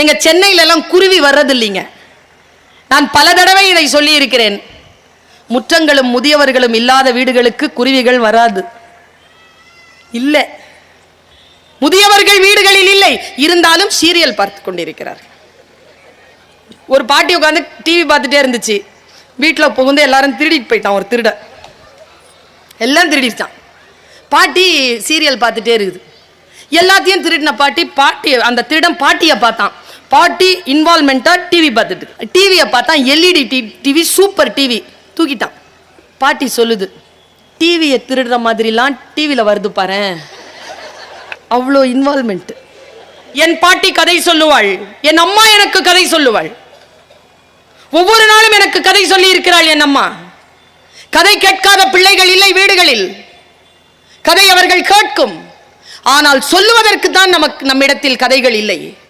எங்க சென்னையில எல்லாம் குருவி வர்றது இல்லைங்க நான் பல தடவை இதை சொல்லி இருக்கிறேன் முற்றங்களும் முதியவர்களும் இல்லாத வீடுகளுக்கு குருவிகள் வராது. இல்லை. முதியவர்கள் வீடுகளில் இல்லை. இருந்தாலும் சீரியல் பார்த்து கொண்டிருக்கிறார் ஒரு பாட்டி உட்காந்து டிவி பார்த்துட்டே இருந்துச்சு. வீட்டில் புகுந்து எல்லாரும் திருடிட்டு போயிட்டான் ஒரு திருட எல்லாம் திருடிட்டான். பாட்டி சீரியல் பார்த்துட்டே இருக்குது. எல்லாத்தையும் திருடின பாட்டி பாட்டி அந்த திருடன் பாட்டியை பார்த்தான். பாட்டி இன்வால்மெண்ட்டாக டிவி பார்த்துட்டு டிவியை பார்த்தா LED D TV super TV தூக்கிட்டான். பாட்டி சொல்லுது டிவியை திருடுற மாதிரிலாம் டிவியில் வருது பாரு. அவ்வளோ இன்வால்மெண்ட் என் பாட்டி கதை சொல்லுவாள். என் அம்மா எனக்கு கதை சொல்லுவாள். ஒவ்வொரு நாளும் எனக்கு கதை சொல்லி இருக்கிறாள் என் அம்மா. கதை கேட்காத பிள்ளைகள் இல்லை வீடுகளில். கதை அவர்கள் கேட்கும். ஆனால் சொல்லுவதற்கு தான் நமக்கு நம்மிடத்தில் கதைகள் இல்லை.